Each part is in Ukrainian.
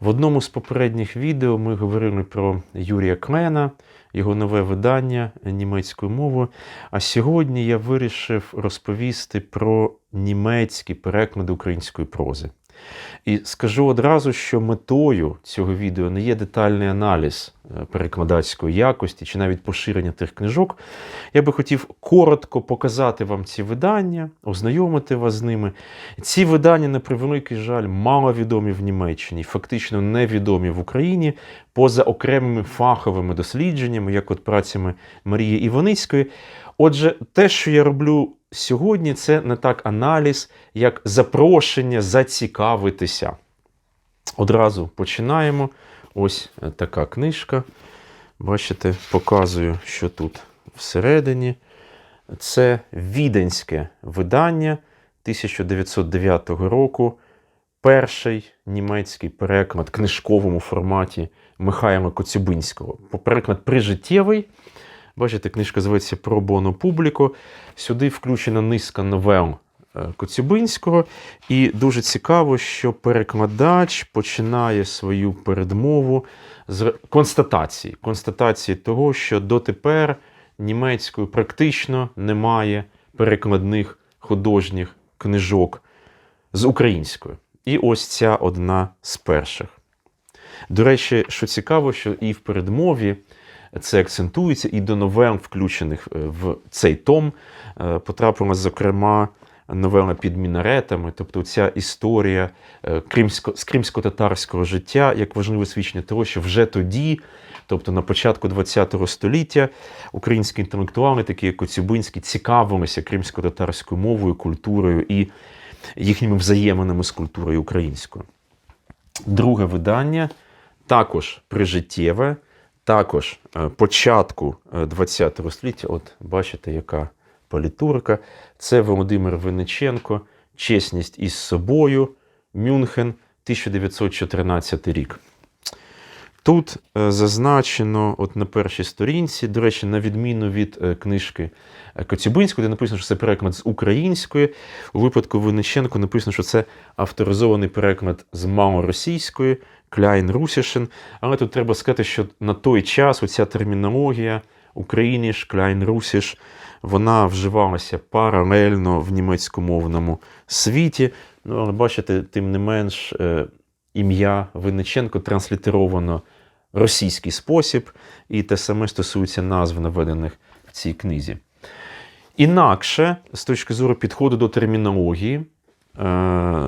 В одному з попередніх відео ми говорили про Юрія Клена, його нове видання німецькою мовою. А сьогодні я вирішив розповісти про німецькі переклади української прози. І скажу одразу, що метою цього відео не є детальний аналіз е, перекладацької якості чи навіть поширення тих книжок. Я би хотів коротко показати вам ці видання, ознайомити вас з ними. Ці видання, на превеликий жаль, маловідомі в Німеччині, фактично невідомі в Україні, поза окремими фаховими дослідженнями, як от працями Марії Іваницької. Отже, те, що я роблю сьогодні, це не так аналіз, як запрошення зацікавитися. Одразу починаємо. Ось е, така книжка. Бачите, показую, що тут всередині. Це віденське видання 1909 року. Перший німецький переклад книжковому форматі Михайла Коцюбинського. Переклад прижиттєвий. Бачите, книжка зветься Про Боно Публіко. Сюди включена низка новел е, Коцюбинського. І дуже цікаво, що перекладач починає свою передмову з констатації. Констатації того, що дотепер німецькою практично немає перекладних художніх книжок з українською. І ось ця одна з перших. До речі, що цікаво, що і в передмові це акцентується, і до новел, включених е, в цей том, е, потрапила, зокрема, новела під мінаретами, тобто ця історія е, кримсько, з кримсько-татарського життя, як важливе свідчення того, що вже тоді, тобто на початку ХХ століття, українські інтелектуали, такі як Коцюбинський, цікавилися кримсько-татарською мовою, культурою і їхніми взаєминами з культурою українською. Друге видання також прижиттєве, також е, початку ХХ століття. От бачите, яка політурка. Це Володимир Винниченко, Чесність із собою, Мюнхен, 1914 рік. Тут е, зазначено, от на першій сторінці, до речі, на відміну від е, книжки Коцюбинської, де написано, що це переклад з української. У випадку Винниченко написано, що це авторизований переклад з малоросійської, Кляйн Русішин. Але тут треба сказати, що на той час оця термінологія Україніш, Кляйн Русіш, вона вживалася паралельно в німецькомовному світі. Ну, але бачите, тим не менш, е, ім'я Винниченко транслітеровано російський спосіб, і те саме стосується назв, наведених в цій книзі. Інакше, з точки зору підходу до термінології, е,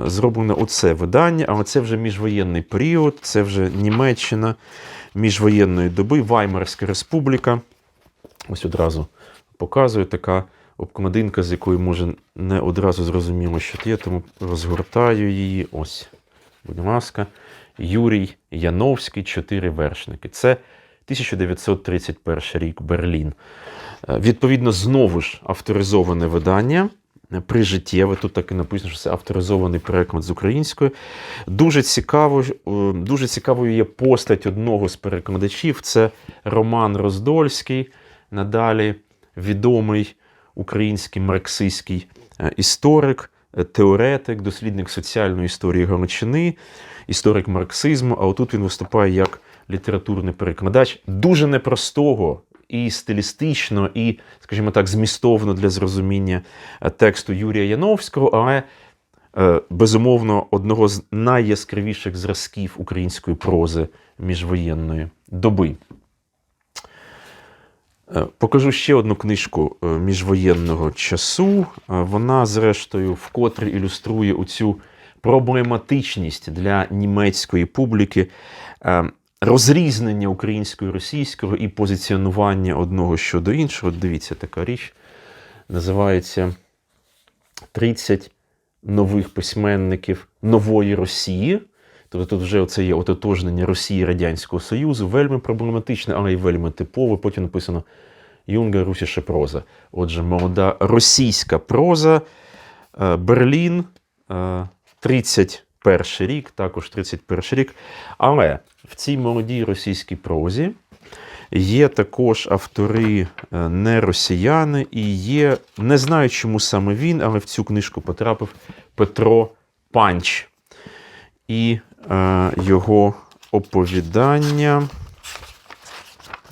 зроблено оце видання, але це вже міжвоєнний період, це вже Німеччина міжвоєнної доби, Ваймарська республіка. Ось одразу показую така обкладинка, з якої може не одразу зрозуміло, що є, тому розгортаю її. Ось, будь ласка, Юрій Яновський, чотири вершники. Це 1931 рік Берлін. Е, Відповідно, знову ж авторизоване видання. Прижиттєве, тут так і написано, що це авторизований переклад з української. Дуже цікаво, е, дуже цікавою є постать одного з перекладачів. Це Роман Роздольський, надалі відомий український марксистський е, історик, е, теоретик, дослідник соціальної історії Галичини, історик марксизму. А отут він виступає як літературний перекладач дуже непростого і стилістично, і, скажімо так, змістовно для зрозуміння е, тексту Юрія Яновського, але е, безумовно одного з найяскравіших зразків української прози міжвоєнної доби. Е, Покажу ще одну книжку е, міжвоєнного часу. Е, Вона, зрештою, вкотре ілюструє оцю проблематичність для німецької публіки розрізнення українського і російського і позиціонування одного щодо іншого. Дивіться, така річ називається 30 нових письменників нової Росії. Тобто тут вже оце є ототожнення Росії Радянського Союзу, вельми проблематичне, але й вельми типове. Потім написано Юнга Русіша проза. Отже, молода російська проза, е, Берлін, е, 31 рік, також 31 рік. Але в цій молодій російській прозі є також автори е, не росіяни, і є, не знаю, чому саме він, але в цю книжку потрапив Петро Панч. І е, його оповідання.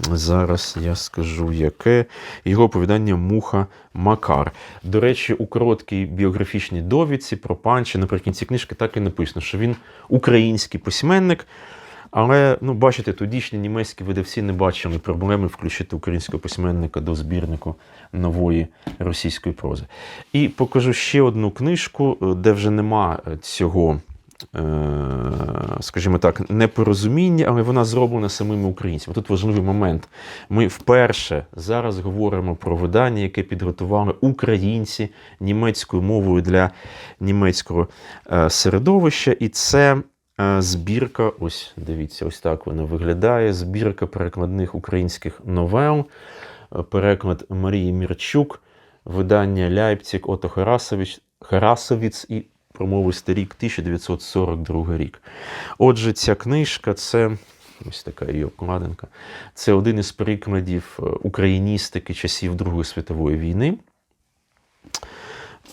Зараз я скажу, яке його оповідання Муха Макар. До речі, у короткій біографічній довідці про панча наприкінці книжки так і написано, що він український письменник. Але, ну, бачите, тодішні німецькі видавці не бачили проблеми включити українського письменника до збірнику нової російської прози. І покажу ще одну книжку, е, де вже нема цього, скажімо так, непорозуміння, але вона зроблена самими українцями. Тут важливий момент. Ми вперше зараз говоримо про видання, яке підготували українці німецькою мовою для німецького е, середовища. І це е, збірка, ось дивіться, ось так вона виглядає. Збірка перекладних українських новел, е, переклад Марії Мірчук, видання Ляйпциг Ото Харасович, Харасовіц і промовистий рік 1942 рік. Отже, ця книжка це. Ось така її обкладинка. Це один із прикладів е, україністики часів Другої світової війни.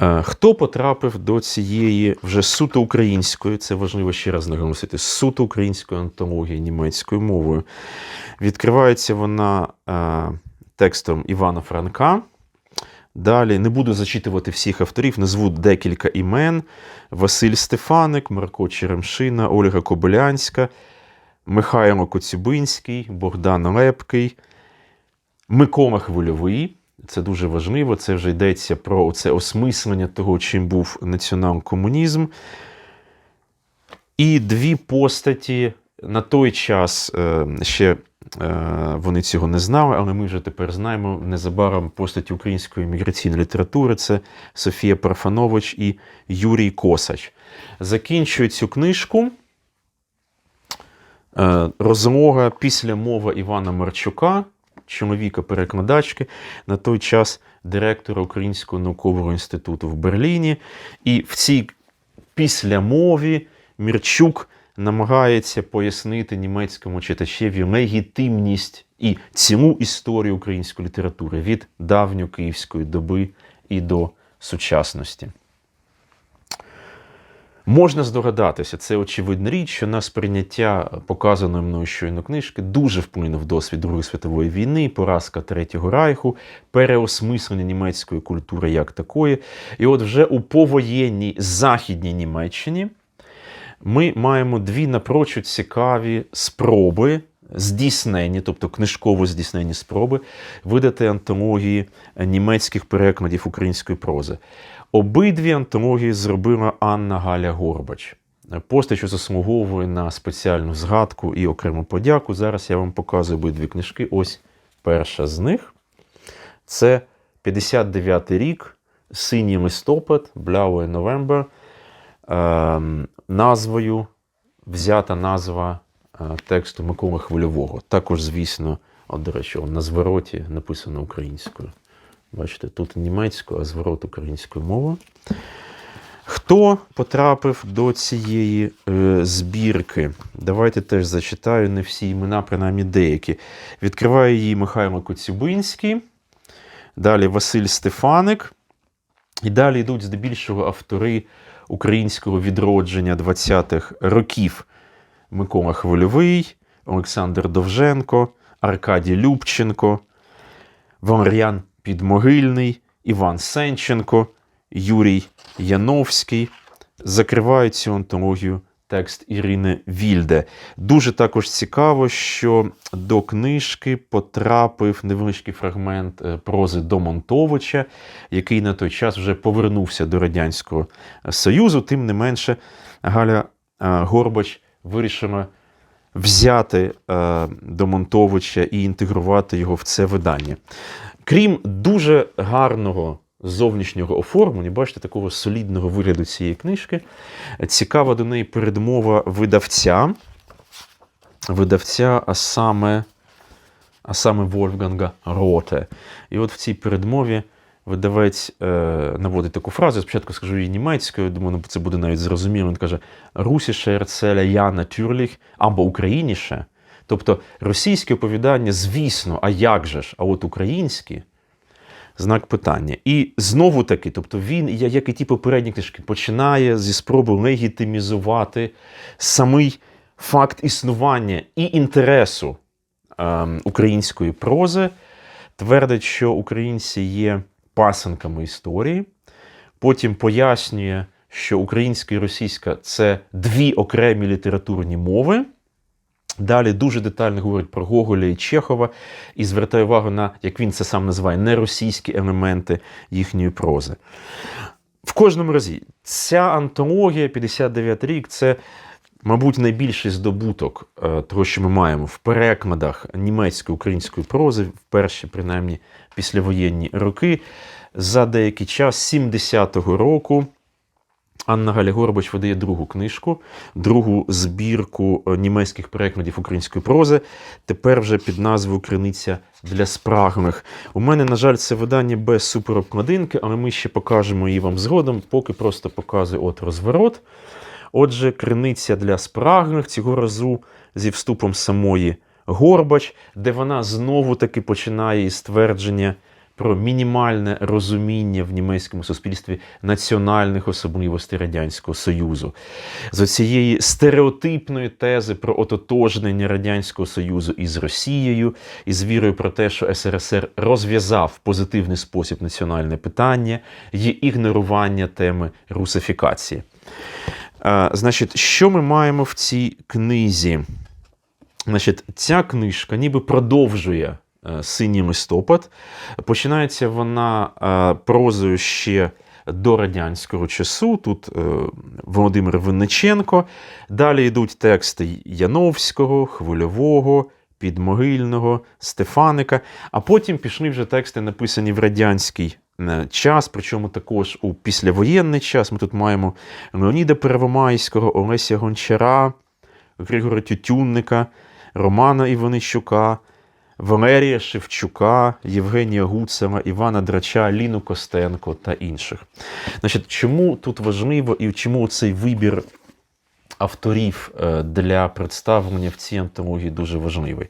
Е, Хто потрапив до цієї вже суто української, це важливо ще раз наголосити, суто української антології німецькою мовою. Відкривається вона е, текстом Івана Франка. Далі не буду зачитувати всіх авторів, назву декілька імен: Василь Стефаник, Марко Черемшина, Ольга Кобилянська, Михайло Коцюбинський, Богдан Лепкий, Микола Хвильовий. Це дуже важливо. Це вже йдеться про це осмислення того, чим був націонал-комунізм. І дві постаті на той час е, ще е, вони цього не знали, але ми вже тепер знаємо незабаром постаті української міграційної літератури це Софія Парфанович і Юрій Косач. Закінчую цю книжку. Е, Розмова після мови Івана Марчука, чоловіка-перекладачки, на той час директора Українського наукового інституту в Берліні. І в цій післямові Мірчук намагається пояснити німецькому читачеві легітимність і цілу історію української літератури від давньокиївської доби і до сучасності. Можна здогадатися, це очевидна річ, що на сприйняття показаної мною щойно книжки дуже вплинув досвід Другої світової війни, поразка Третього Райху, переосмислення німецької культури як такої. І от вже у повоєнній західній Німеччині ми маємо дві напрочуд цікаві спроби. Здійснені, тобто книжково здійснені спроби видати антології німецьких перекладів української прози. Обидві антології зробила Анна Галя Горбач. Постать, що заслуговує на спеціальну згадку і окрему подяку. Зараз я вам показую обидві книжки. Ось перша з них. Це 59-й рік, синій листопад, Бляуе Новембер. Ем, назвою взята назва е, тексту Миколи Хвильового. Також, звісно, от, до речі, на звороті написано українською. Бачите, тут німецькою, а зворот українською мовою. Хто потрапив до цієї е, збірки? Давайте теж зачитаю не всі імена, принаймні деякі. Відкриває її Михайло Коцюбинський, далі Василь Стефаник. І далі йдуть здебільшого автори українського відродження 20-х років: Микола Хвильовий, Олександр Довженко, Аркадій Любченко, Валеріан Підмогильний, Іван Сенченко, Юрій Яновський. Закривають цю антологію текст Ірини Вільде. Дуже також цікаво, що до книжки потрапив невеличкий фрагмент е, прози Домонтовича, який на той час вже повернувся до Радянського Союзу. Тим не менше, Галя е, Горбач вирішила взяти е, Домонтовича і інтегрувати його в це видання. Крім дуже гарного зовнішнього оформлення, бачите, такого солідного вигляду цієї книжки, цікава до неї передмова видавця. Видавця, а саме, а саме Вольфганга Роте. І от в цій передмові видавець е, наводить таку фразу. Спочатку скажу її німецькою, думаю, ну, це буде навіть зрозуміло. Він каже: Русіше ерцеля я натюрліх або україніше. Тобто російське оповідання, звісно, а як же ж? А от українські Знак питання. І знову таки, тобто він, як і ті попередні книжки, починає зі спроби легітимізувати самий факт існування і інтересу ем, української прози, твердить, що українці є пасенками історії. Потім пояснює, що українська і російська це дві окремі літературні мови. Далі дуже детально говорить про Гоголя і Чехова і звертає увагу на, як він це сам називає, неросійські елементи їхньої прози. В кожному разі, ця антологія, 59 рік, це, мабуть, найбільший здобуток е, того, що ми маємо в перекладах німецької української прози, в перші, принаймні, післявоєнні роки. За деякий час, 70-го року, Анна Галя Горбач видає другу книжку, другу збірку е, німецьких перекладів української прози. Тепер вже під назвою Криниця для спраглих. У мене, на жаль, це видання без суперобкладинки, але ми ще покажемо її вам згодом, поки просто показую от розворот. Отже, криниця для спраглих цього разу зі вступом самої Горбач, де вона знову таки починає із твердження про мінімальне розуміння в німецькому суспільстві національних особливостей Радянського Союзу, з цієї стереотипної тези про ототожнення Радянського Союзу із Росією, із вірою про те, що СРСР розв'язав позитивний спосіб національне питання, і ігнорування теми русифікації. А, значить, що ми маємо в цій книзі? Значить, ця книжка ніби продовжує синій листопад. Починається вона е, прозою ще до радянського часу. Тут е, Володимир Винниченко. Далі йдуть тексти Яновського, Хвильового, Підмогильного, Стефаника. А потім пішли вже тексти, написані в радянський е, час, причому також у післявоєнний час. Ми тут маємо Леоніда Первомайського, Олеся Гончара, Григора Тютюнника, Романа Іванищука, Валерія Шевчука, Євгенія Гуцева, Івана Драча, Ліну Костенко та інших. Значить, чому тут важливо і чому цей вибір авторів е, для представлення в цій антології дуже важливий?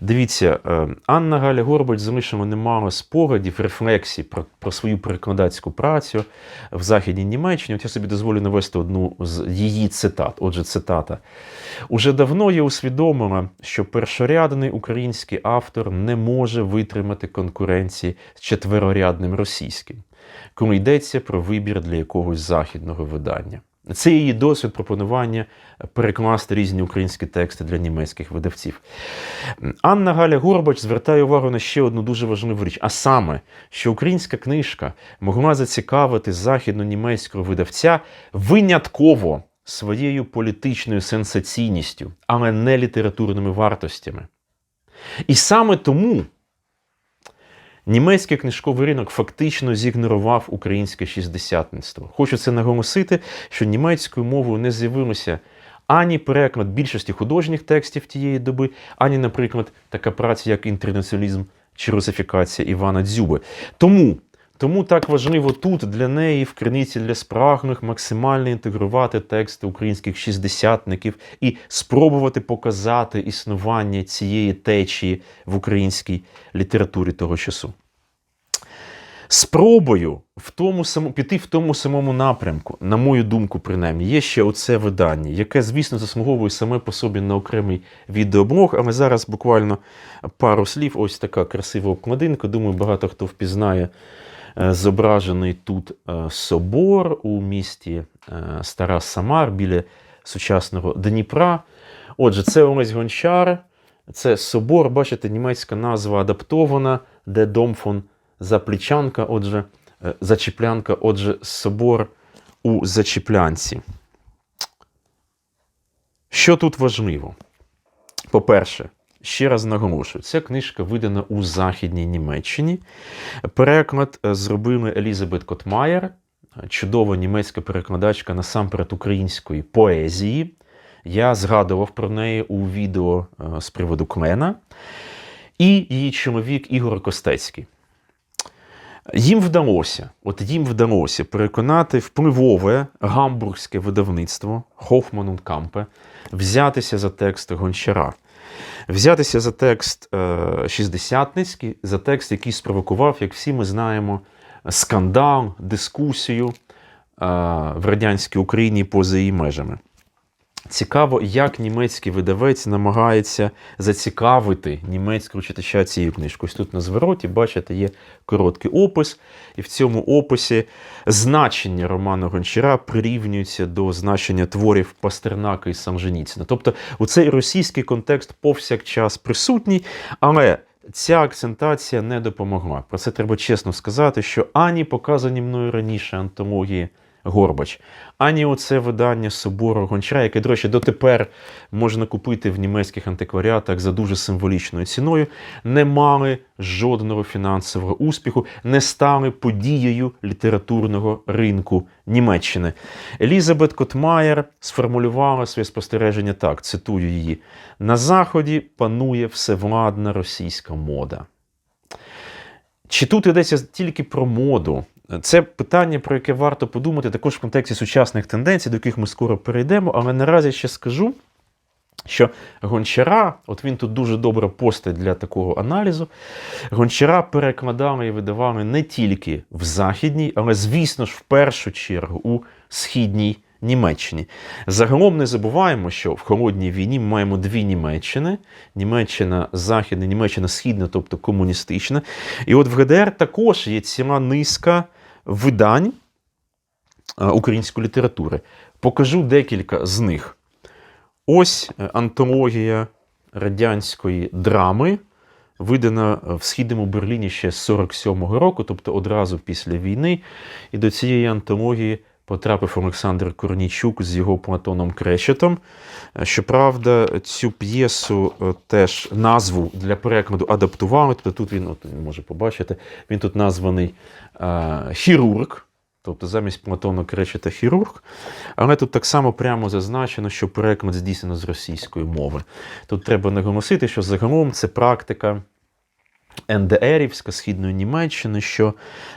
Дивіться, е, Анна Галя Горбач залишила немало спогадів, рефлексій про, про свою перекладацьку працю в Західній Німеччині. От я собі дозволю навести одну з її цитат. Отже, цитата. Уже давно я усвідомила, що першорядний український автор не може витримати конкуренції з четверорядним російським, коли йдеться про вибір для якогось західного видання. Це її досвід пропонування перекласти різні українські тексти для німецьких видавців. Анна Галя Горбач звертає увагу на ще одну дуже важливу річ, а саме, що українська книжка могла зацікавити західно-німецького видавця винятково своєю політичною сенсаційністю, але не літературними вартостями. І саме тому німецький книжковий ринок фактично зігнорував українське шістдесятництво. Хочу це наголосити, що німецькою мовою не з'явилося ані переклад більшості художніх текстів тієї доби, ані, наприклад, така праця, як інтернаціоналізм чи русифікація Івана Дзюби. Тому. Тому так важливо тут для неї в криниці для спрагних максимально інтегрувати тексти українських шістдесятників і спробувати показати існування цієї течії в українській літературі того часу. Спробою в тому самому, піти в тому самому напрямку, на мою думку, принаймні, є ще оце видання, яке, звісно, заслуговує саме по собі на окремий відеоблог, але зараз буквально пару слів. Ось така красива обкладинка. Думаю, багато хто впізнає зображений тут е, собор у місті е, Стара Самар біля сучасного Дніпра. Отже, це Олесь Гончар, це собор, бачите, німецька назва адаптована, де Домфон Заплічанка, отже, е, Зачіплянка, отже, собор у Зачіплянці. Що тут важливо? По-перше, ще раз наголошую, ця книжка видана у Західній Німеччині. Переклад е, зробили Елізабет Котмаєр, чудова німецька перекладачка насамперед української поезії. Я згадував про неї у відео е, з приводу Клена. І її чоловік Ігор Костецький. Їм вдалося, от їм вдалося переконати впливове гамбургське видавництво und Кампе взятися за текст Гончара, взятися за текст е, шістдесятницький, за текст, який спровокував, як всі ми знаємо, скандал, дискусію е, в радянській Україні поза її межами. Цікаво, як німецький видавець намагається зацікавити німецького читача цією книжкою. Ось тут на звороті, бачите, є короткий опис, і в цьому описі значення Романа Гончара прирівнюється до значення творів Пастернака і Санженіцина. Тобто, у цей російський контекст повсякчас присутній, але. Ця акцентація не допомогла. Про це треба чесно сказати, що ані показані мною раніше антології Горбач, ані оце видання Собору Гончара, яке, до речі, дотепер можна купити в німецьких антикваріатах за дуже символічною ціною, не мали жодного фінансового успіху, не стали подією літературного ринку Німеччини. Елізабет Котмаєр сформулювала своє спостереження так: цитую її: на Заході панує всевладна російська мода. Чи тут йдеться тільки про моду? Це питання, про яке варто подумати також в контексті сучасних тенденцій, до яких ми скоро перейдемо, але наразі ще скажу. Що гончара, от він тут дуже добре постать для такого аналізу. Гончара перекладали і видавали не тільки в Західній, але, звісно ж, в першу чергу у східній Німеччині. Загалом не забуваємо, що в холодній війні ми маємо дві Німеччини: Німеччина Західна, Німеччина Східна, тобто комуністична. І от в ГДР також є ціла низка видань е, української літератури. Покажу декілька з них. Ось е, антологія радянської драми, видана в східному Берліні ще з 47-го року, тобто одразу після війни. І до цієї антології потрапив Олександр Корнійчук з його Платоном Кречетом. Е, Щоправда, цю п'єсу теж назву для перекладу адаптували. Тобто тут він, от може побачити, він тут названий хірург. Тобто замість Платона Кречета хірург, але тут так само прямо зазначено, що переклад здійснено з російської мови. Тут треба наголосити, що загалом це практика НДРівська Східної Німеччини, що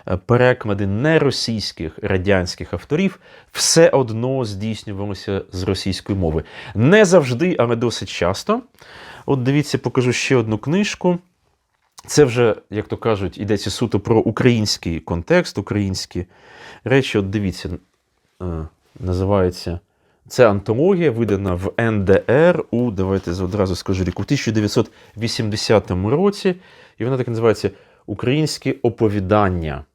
е, переклади неросійських радянських авторів все одно здійснювалися з російської мови. Не завжди, але досить часто. От дивіться, покажу ще одну книжку. Це вже, як то кажуть, йдеться суто про український контекст, українські речі. От дивіться, е, називається. Це антологія, видана в НДР у, давайте одразу скажу рік, у 1980 році. І вона так називається Українські оповідання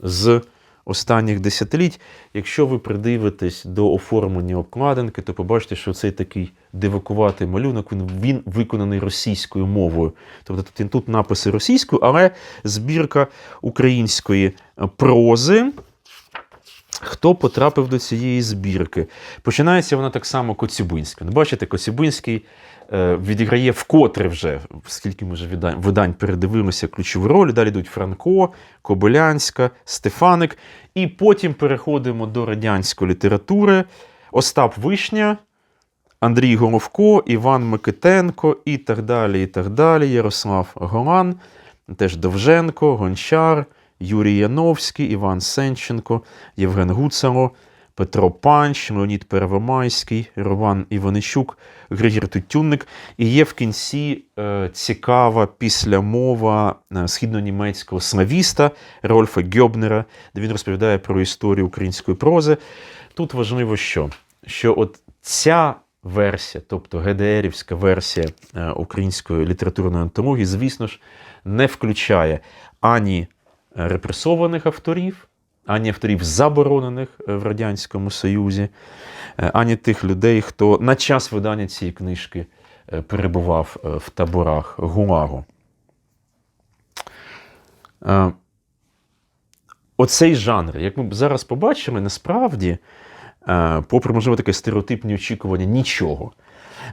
з останніх десятиліть. Якщо ви придивитесь до оформлення обкладинки, то побачите, що цей такий дивакуватий малюнок, він, він виконаний російською мовою. Тобто тут, написи російською, але збірка української прози. Хто потрапив до цієї збірки? Починається вона так само Коцюбинська. Ну, Бачите, Коцюбинський е, відіграє вкотре вже, скільки ми вже видань, видань передивилися ключову роль. Далі йдуть Франко, Кобилянська, Стефаник. І потім переходимо до радянської літератури. Остап Вишня, Андрій Головко, Іван Микитенко і так далі. і так далі. Ярослав Голан, теж Довженко, Гончар. Юрій Яновський, Іван Сенченко, Євген Гуцало, Петро Панч, Леонід Первомайський, Роман Іванищук, Григір Тютюнник. І є в кінці е, цікава післямова е, східнонімецького славіста Рольфа Гьобнера, де він розповідає про історію української прози. Тут важливо, що, що от ця версія, тобто ГДРівська версія е, української літературної антології, звісно ж, не включає ані репресованих авторів, ані авторів заборонених в Радянському Союзі, ані тих людей, хто на час видання цієї книжки перебував в таборах ГУЛАГу. Оцей жанр, як ми зараз побачили, насправді, попри, можливо, таке стереотипні очікування, нічого.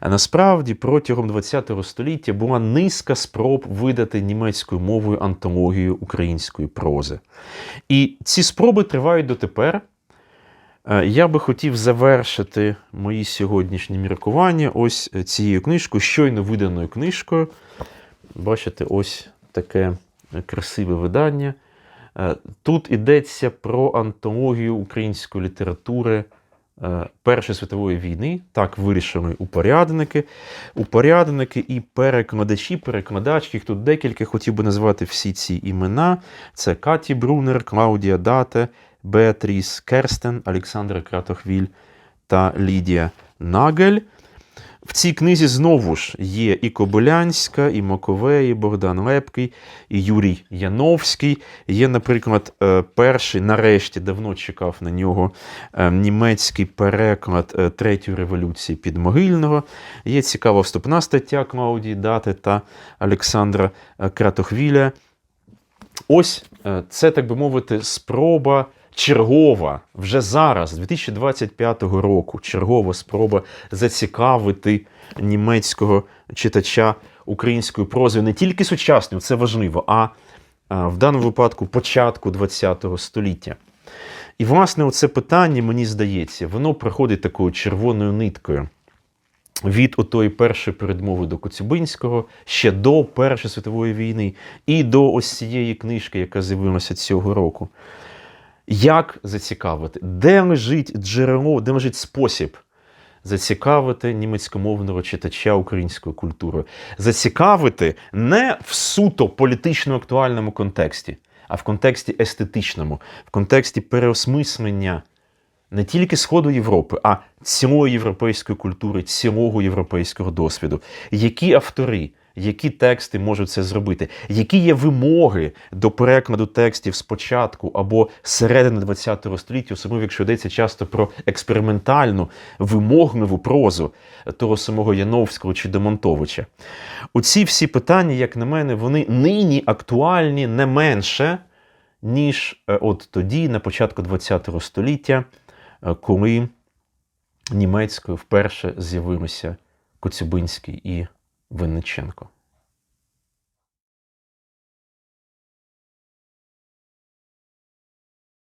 Насправді протягом ХХ століття була низка спроб видати німецькою мовою антологію української прози. І ці спроби тривають дотепер. Я би хотів завершити мої сьогоднішні міркування ось цією книжкою, щойно виданою книжкою. Бачите, ось таке красиве видання. Е, Тут йдеться про антологію української літератури е, Першої світової війни. Так вирішили упорядники. Упорядники і перекладачі, перекладачки. Їх тут декілька хотів би назвати всі ці імена. Це Каті Брунер, Клаудія Дате, Беатріс Керстен, Олександра Кратохвіль та Лідія Нагель. В цій книзі знову ж є і Кобилянська, і Маковей, і Богдан Лепкий, і Юрій Яновський. Є, наприклад, е, перший, нарешті, давно чекав на нього е, німецький переклад е, Третьої революції Підмогильного. Є цікава вступна стаття Клаудії Дати та Олександра Кратохвіля. Ось це, так би мовити, спроба чергова вже зараз, 2025 року, чергова спроба зацікавити німецького читача українською прозою не тільки сучасною, це важливо, а в даному випадку початку ХХ століття. І, власне, оце питання, мені здається, воно проходить такою червоною ниткою від отої першої передмови до Коцюбинського ще до Першої світової війни і до ось цієї книжки, яка з'явилася цього року. Як зацікавити? Де лежить джерело, де лежить спосіб зацікавити німецькомовного читача українською культурою? Зацікавити не в суто політично актуальному контексті, а в контексті естетичному, в контексті переосмислення не тільки Сходу Європи, а цілої європейської культури, цілого європейського досвіду. Які автори, які тексти можуть це зробити? Які є вимоги до перекладу текстів спочатку або середини ХХ століття, особливо якщо йдеться часто про експериментальну, вимогливу прозу того самого Яновського чи Демонтовича? Оці всі питання, як на мене, вони нині актуальні не менше, ніж е, от тоді, на початку ХХ століття, е, коли німецькою вперше з'явилися Коцюбинський і Винниченко.